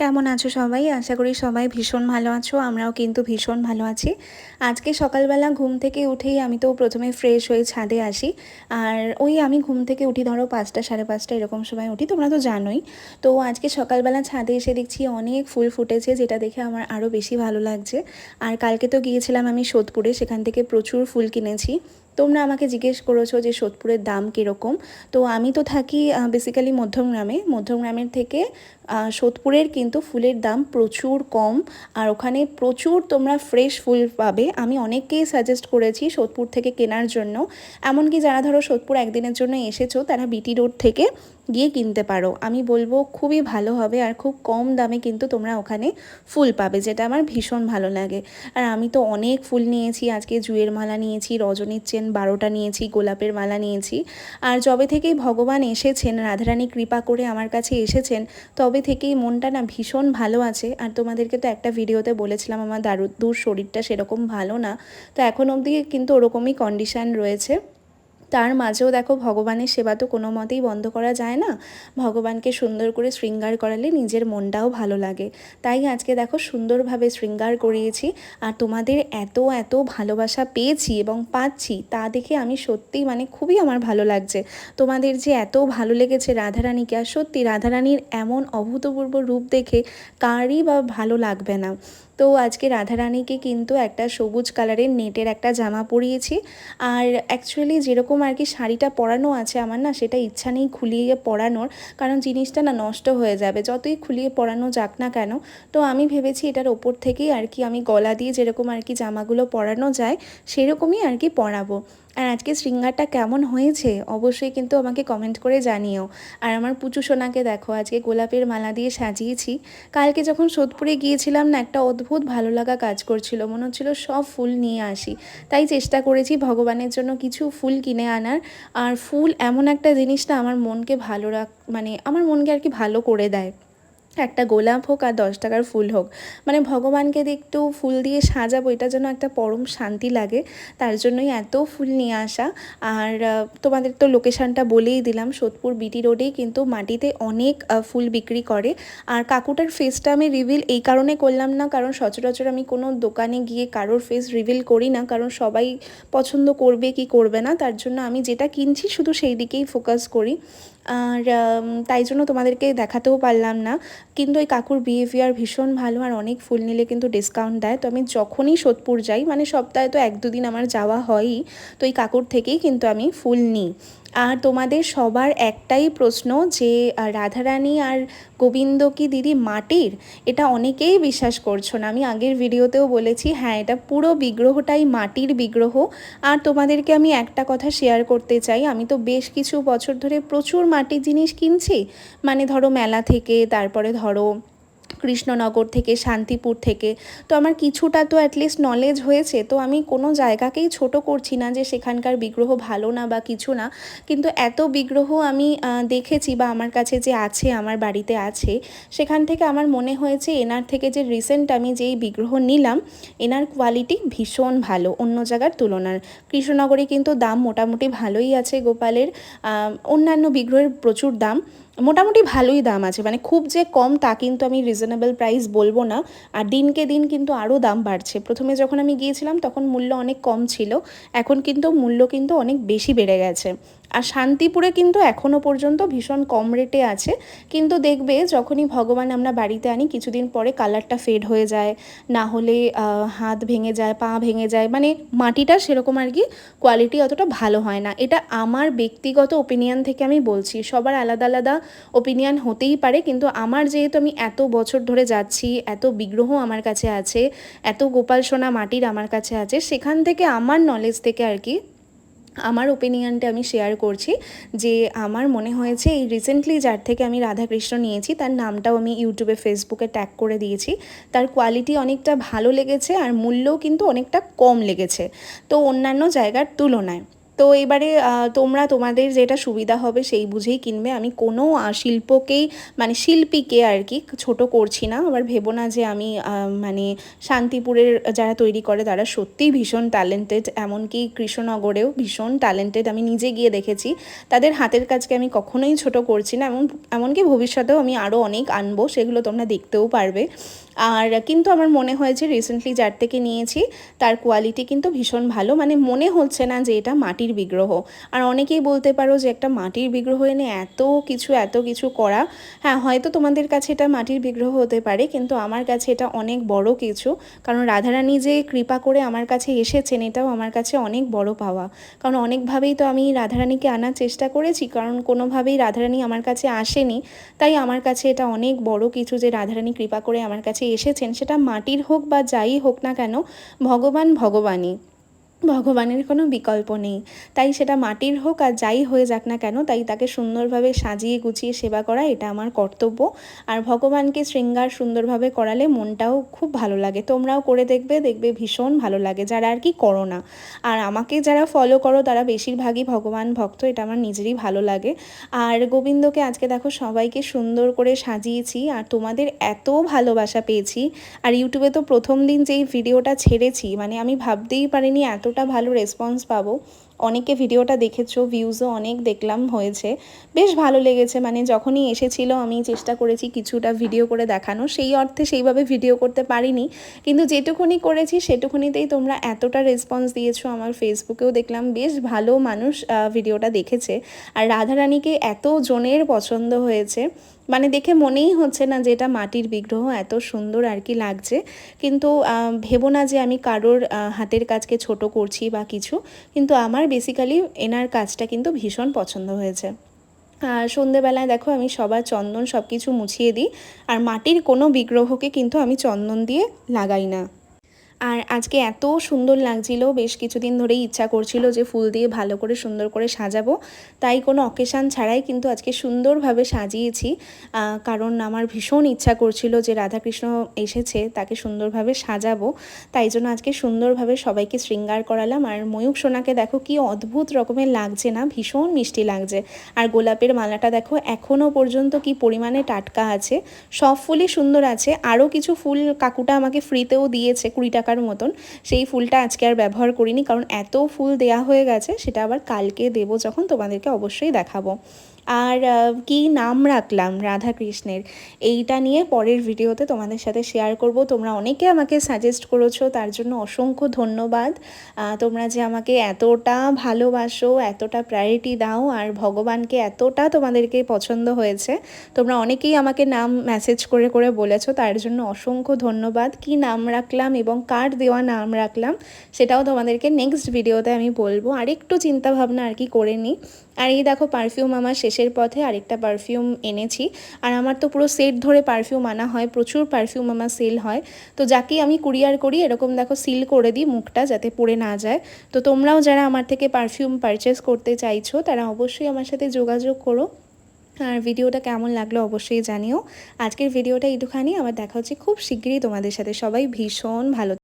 কেমন আছো সবাই? আশা করি সবাই ভীষণ ভালো আছো, আমরাও কিন্তু ভীষণ ভালো আছি। আজকে সকালবেলা ঘুম থেকে উঠেই আমি তো প্রথমে ফ্রেশ হয়ে ছাদে আসি, আর ওই আমি ঘুম থেকে উঠি ধরো পাঁচটা, সাড়ে পাঁচটা এরকম সময় উঠি, তোমরা তো জানোই। তো আজকে সকালবেলা ছাদে এসে দেখছি অনেক ফুল ফুটেছে, যেটা দেখে আমার আরও বেশি ভালো লাগছে। আর কালকে তো গিয়েছিলাম আমি সোদপুরে, সেখান থেকে প্রচুর ফুল কিনেছি। তোমরা আমাকে জিজ্ঞেস করেছ যে সোদপুরের দাম কীরকম। তো আমি তো থাকি বেসিক্যালি মধ্যমগ্রামে। মধ্যমগ্রামের থেকে সোদপুরের কিন্তু ফুলের দাম প্রচুর কম আর ওখানে প্রচুর তোমরা ফ্রেশ ফুল পাবে। আমি অনেককেই সাজেস্ট করেছি সোদপুর থেকে কেনার জন্য। এমনকি যারা ধরো সোদপুর একদিনের জন্য এসেছ, তারা বিটি রোড থেকে গিয়ে কিনতে পারো। আমি বলব খুবই ভালো হবে আর খুব কম দামে কিন্তু তোমরা ওখানে ফুল পাবে, যেটা আমার ভীষণ ভালো লাগে। আর আমি তো অনেক ফুল নিয়েছি, আজকে জুয়ের মালা নিয়েছি, রজনীর চেন বারোটা নিয়েছি, গোলাপের মালা নিয়েছি। আর যবে থেকেই ভগবান এসেছেন, রাধারানী কৃপা করে আমার কাছে এসেছেন, তবে থেকেই মনটা না ভীষণ ভালো আছে। আর তোমাদেরকে তো একটা ভিডিওতে বলেছিলাম, আমার দারু দূর শরীরটা সেরকম ভালো না। তো এখন অবধি কিন্তু ওরকমই কন্ডিশান রয়েছে। তার মাঝেও দেখো ভগবানের সেবা তো কোনো মতেই বন্ধ করা যায় না। ভগবানকে সুন্দর করে শৃঙ্গার করালে নিজের মনটাও ভালো লাগে। তাই আজকে দেখো সুন্দরভাবে শৃঙ্গার করিয়েছি আর তোমাদের এত এত ভালোবাসা পেয়েছি এবং পাচ্ছি তা দেখে আমি সত্যিই মানে খুবই আমার ভালো লাগছে। তোমাদের যে এত ভালো লেগেছে রাধারানীকে আর সত্যি রাধারানীর এমন অভূতপূর্ব রূপ দেখে কারই বা ভালো লাগবে না। তো আজকে রাধারানীকে কিন্তু একটা সবুজ কালারের নেটের একটা জামা পরিয়েছি। আর অ্যাকচুয়ালি যেরকম আর কি শাড়িটা পরানো আছে আমার না, সেটা ইচ্ছা নেই খুলিয়ে পরানোর। কারণ জিনিসটা না নষ্ট হয়ে যাবে, যতই খুলিয়ে পরানো যাক না কেন। তো আমি ভেবেছি এটার ওপর থেকেই আর কি আমি গলা দিয়ে যেরকম আর কি জামাগুলো পরানো যায়, সেরকমই আর কি পরাবো। আর আজকে শৃঙ্গারটা কেমন হয়েছে, অবশ্যই কিন্তু আমাকে কমেন্ট করে জানিও। আর আমার পুচু সোনাকে দেখো, আজকে গোলাপের মালা দিয়ে সাজিয়েছি। কালকে যখন সোদপুরে গিয়েছিলাম না, একটা অদ্ভুত ভালো লাগা কাজ করছিল। মনে হচ্ছিল সব ফুল নিয়ে আসি। তাই চেষ্টা করেছি ভগবানের জন্য কিছু ফুল কিনে আনার। আর ফুল এমন একটা জিনিস না, আমার মনকে ভালো রাখ মানে আমার মনকে আর কি ভালো করে দেয়। একটা গোলাপ হোক আর দশ টাকার ফুল হোক। মানে ভগবানকে একটু ফুল দিয়ে সাজাবো, এটা যেন একটা পরম শান্তি লাগে। তার জন্যই এত ফুল নিয়ে আসা। আর তোমাদের তো লোকেশানটা বলেই দিলাম, সোদপুর বিটি রোডেই কিন্তু মাটিতে অনেক ফুল বিক্রি করে। আর কাকুটার ফেসটা আমি রিভিল এই কারণে করলাম না, কারণ সচরাচর আমি কোনো দোকানে গিয়ে কারোর ফেস রিভিল করি না, কারণ সবাই পছন্দ করবে কি করবে না। তার জন্য আমি যেটা কিনছি শুধু সেই দিকেই ফোকাস করি। আর তাই জন্য তোমাদেরকে দেখাতেও পারলাম না। কিন্তু ওই কাকুর বিহেভিয়ার ভীষণ ভালো আর অনেক ফুল নিলে কিন্তু ডিসকাউন্ট দেয়। তো আমি যখনই সোদপুর যাই মানে সপ্তাহে তো এক দুদিন আমার যাওয়া হয়ই, তো এই কাকুর থেকেই কিন্তু আমি ফুল নিই। আর তোমাদের সবার একটাই প্রশ্ন যে রাধারানী আর গোবিন্দ কি দিদি মাটির? এটা অনেকেই বিশ্বাস করছ না। আমি আগের ভিডিওতেও বলেছি হ্যাঁ এটা পুরো বিগ্রহটাই মাটির বিগ্রহ। আর তোমাদেরকে আমি একটা কথা শেয়ার করতে চাই। আমি তো বেশ কিছু বছর ধরে প্রচুর মাটির জিনিস কিনছি। মানে ধরো মেলা থেকে, তারপরে ধরো কৃষ্ণনগর থেকে, শান্তিপুর থেকে। তো আমার কিছুটা তো অ্যাটলিস্ট নলেজ হয়েছে। তো আমি কোনো জায়গাকেই ছোট করছি না যে সেখানকার বিগ্রহ ভালো না বা কিছু না। কিন্তু এত বিগ্রহ আমি দেখেছি বা আমার কাছে যে আছে, আমার বাড়িতে আছে, সেখান থেকে আমার মনে হয়েছে এনার থেকে যে রিসেন্ট আমি যেই বিগ্রহ নিলাম, এনার কোয়ালিটি ভীষণ ভালো, অন্য জায়গার তুলনার। কৃষ্ণনগরে কিন্তু দাম মোটামুটি ভালোই আছে গোপালের। অন্যান্য বিগ্রহের প্রচুর দাম। মোটামুটি ভালোই দাম আছে। মানে খুব যে কম তা কিন্তু আমি রিজনেবল প্রাইস বলব না। আর দিনকে দিন কিন্তু আরও দাম বাড়ছে। প্রথমে যখন আমি গিয়েছিলাম তখন মূল্য অনেক কম ছিল। এখন কিন্তু মূল্য কিন্তু অনেক বেশি বেড়ে গেছে। আর শান্তিপুরে কিন্তু এখনও পর্যন্ত ভীষণ কম রেটে আছে। কিন্তু দেখবে যখনই ভগবান আমরা বাড়িতে আনি, কিছুদিন পরে কালারটা ফেড হয়ে যায়। না হলে হাত ভেঙে যায়, পা ভেঙে যায়। মানে মাটিটা সেরকম আর কি কোয়ালিটি অতটা ভালো হয় না। এটা আমার ব্যক্তিগত ওপিনিয়ন থেকে আমি বলছি। সবার আলাদা আলাদা ওপিনিয়ন হতেই পারে। কিন্তু আমার যেহেতু আমি এত বছর ধরে যাচ্ছি, এত বিগ্রহ আমার কাছে আছে, এত গোপাল সোনা মাটির আমার কাছে আছে, সেখান থেকে আমার নলেজ থেকে আর কি আমার ওপিনিয়নটা আমি শেয়ার করছি যে আমার মনে হয়েছে এই রিসেন্টলি যার থেকে আমি রাধাকৃষ্ণ নিয়েছি, তার নামটাও আমি ইউটিউবে ফেসবুকে ট্যাগ করে দিয়েছি। তার কোয়ালিটি অনেকটা ভালো লেগেছে আর মূল্যও কিন্তু অনেকটা কম লেগেছে। তো অন্যান্য জায়গার তুলনায়। তো এবারে তোমরা তোমাদের যেটা সুবিধা হবে সেই বুঝেই কিনবে। আমি কোনো শিল্পকেই মানে শিল্পীকে আর কি ছোট করছি না। আবার ভেবো না যে আমি মানে শান্তিপুরের যারা তৈরি করে তারা সত্যিই ভীষণ ট্যালেন্টেড এমনকি কৃষ্ণনগরেও ভীষণ ট্যালেন্টেড আমি নিজে গিয়ে দেখেছি। তাদের হাতের কাজকে আমি কখনোই ছোট করছি না। এমন, এমনকি ভবিষ্যতেও আমি আরও অনেক আনব, সেগুলো তোমরা দেখতেও পারবে। আর কিন্তু আমার মনে হয়েছে রিসেন্টলি যার থেকে নিয়েছি, তার কোয়ালিটি কিন্তু ভীষণ ভালো। মানে মনে হচ্ছে না যে এটা মাটির বিগ্রহ। আর অনেকেই বলতে পারো যে একটা মাটির বিগ্রহ এনে এত কিছু এত কিছু করা হ্যাঁ হয়তো তোমাদের কাছে এটা মাটির বিগ্রহ হতে পারে, কিন্তু আমার কাছে এটা অনেক বড় কিছু। কারণ রাধারানী যে কৃপা করে আমার কাছে এসেছেন, এটাও আমার কাছে অনেক বড় পাওয়া। কারণ অনেকভাবেই তো আমি রাধারানীকে আনার চেষ্টা করেছি, কারণ কোনোভাবেই রাধারানী আমার কাছে আসেনি। তাই আমার কাছে এটা অনেক বড় কিছু যে রাধারানী কৃপা করে আমার কাছে এসেছেন। সেটা মাটির হোক বা যাই হোক না কেন, ভগবান ভগবানই। ভগবানের কোনো বিকল্প নেই। তাই সেটা মাটির হোক আর যাই হয়ে যাক না কেন, তাই তাকে সুন্দরভাবে সাজিয়ে গুছিয়ে সেবা করা এটা আমার কর্তব্য। আর ভগবানকে শৃঙ্গার সুন্দরভাবে করালে মনটাও খুব ভালো লাগে। তোমরাও করে দেখবে দেখবে ভীষণ ভালো লাগে, যারা আর কি করো না। আর আমাকে যারা ফলো করো, তারা বেশিরভাগই ভগবান ভক্ত, এটা আমার নিজেরই ভালো লাগে। আর গোবিন্দকে আজকে দেখো সবাইকে সুন্দর করে সাজিয়েছি, আর তোমাদের এত ভালোবাসা পেয়েছি। আর ইউটিউবে তো প্রথম দিন যেই ভিডিওটা ছেড়েছি মানে আমি ভাবতেই পারিনি এত এতটা ভালো রেসপন্স পাবো, অনেকে ভিডিওটা দেখেছ ভিউজও অনেক দেখলাম হয়েছে। বেশ ভালো লেগেছে মানে যখনই এসেছিল আমি চেষ্টা করেছি কিছুটা ভিডিও করে দেখানো, সেই অর্থে সেইভাবে ভিডিও করতে পারিনি। কিন্তু যেটুকুনি করেছি, সেটুকুনিতেই তোমরা এতটা রেসপন্স দিয়েছ আমার ফেসবুকেও দেখলাম, বেশ ভালো মানুষ ভিডিওটা দেখেছে। আর রাধারানীকে এত জনের পছন্দ হয়েছে মানে দেখে মনেই হচ্ছে না যে এটা মাটির বিগ্রহ, এত সুন্দর আর কি লাগছে। কিন্তু ভেবো না যে আমি কারোর হাতের কাজকে ছোট করছি বা কিছু। কিন্তু আমার বেসিক্যালি এনার কাজটা কিন্তু ভীষণ পছন্দ হয়েছে। আর সন্ধেবেলায় দেখো আমি সবার চন্দন সব কিছু মুছিয়ে দিই। আর মাটির কোনো বিগ্রহকে কিন্তু আমি চন্দন দিয়ে লাগাই না। আর আজকে এত সুন্দর লাগছিল, বেশ কিছুদিন ধরেই ইচ্ছা করছিল যে ফুল দিয়ে ভালো করে, সুন্দর করে সাজাবো। তাই কোনো অকেশান ছাড়াই কিন্তু আজকে সুন্দরভাবে সাজিয়েছি। কারণ আমার ভীষণ ইচ্ছা করছিল যে রাধাকৃষ্ণ এসেছে, তাকে সুন্দরভাবে সাজাবো। তাই জন্য আজকে সুন্দরভাবে সবাইকে শৃঙ্গার করালাম। আর ময়ূক সোনাকে দেখো কি অদ্ভুত রকমের লাগছে না, ভীষণ মিষ্টি লাগছে। আর গোলাপের মালাটা দেখো এখনও পর্যন্ত কি পরিমাণে টাটকা আছে। সব ফুলই সুন্দর আছে। আরও কিছু ফুল কাকুটা আমাকে ফ্রিতেও দিয়েছে কুড়ি টাকা টাকার মতন, সেই ফুলটা আজকে আর ব্যবহার করিনি, কারণ এত ফুল দেয়া হয়ে গেছে, সেটা আবার কালকে দেবো যখন তোমাদেরকে অবশ্যই দেখাবো। আর কি নাম রাখলাম রাধা কৃষ্ণের এইটা নিয়ে পরের ভিডিওতে তোমাদের সাথে শেয়ার করব। তোমরা অনেকে আমাকে সাজেস্ট করেছ, তার জন্য অসংখ্য ধন্যবাদ। তোমরা যে আমাকে এতটা ভালোবাসো, এতটা প্রায়োরিটি দাও, আর ভগবানকে এতটা তোমাদেরকে পছন্দ হয়েছে, তোমরা অনেকেই আমাকে নাম মেসেজ করে করে বলেছ, তার জন্য অসংখ্য ধন্যবাদ। কি নাম রাখলাম এবং কার দেওয়া নাম রাখলাম, সেটাও তোমাদেরকে নেক্সট ভিডিওতে আমি বলব। আর একটু চিন্তাভাবনা আর কি করে নিই। আর এই দেখো পারফিউম আমার শেষের পথে আরেকটা পারফিউম এনেছি। আর আমার তো পুরো সেট ধরে পারফিউম আনা হয়, প্রচুর পারফিউম আমার সেল হয়। তো যাকেই আমি কুরিয়ার করি, এরকম দেখো সিল করে দিই মুখটা যাতে পড়ে না যায়। তো তোমরাও যারা আমার থেকে পারফিউম পারচেস করতে চাইছো, তারা অবশ্যই আমার সাথে যোগাযোগ করো। আর ভিডিওটা কেমন লাগল অবশ্যই জানিও। আজকের ভিডিওটা একটুখানি আবার দেখা হচ্ছে খুব শীঘ্রই তোমাদের সাথে। সবাই ভীষণ ভালো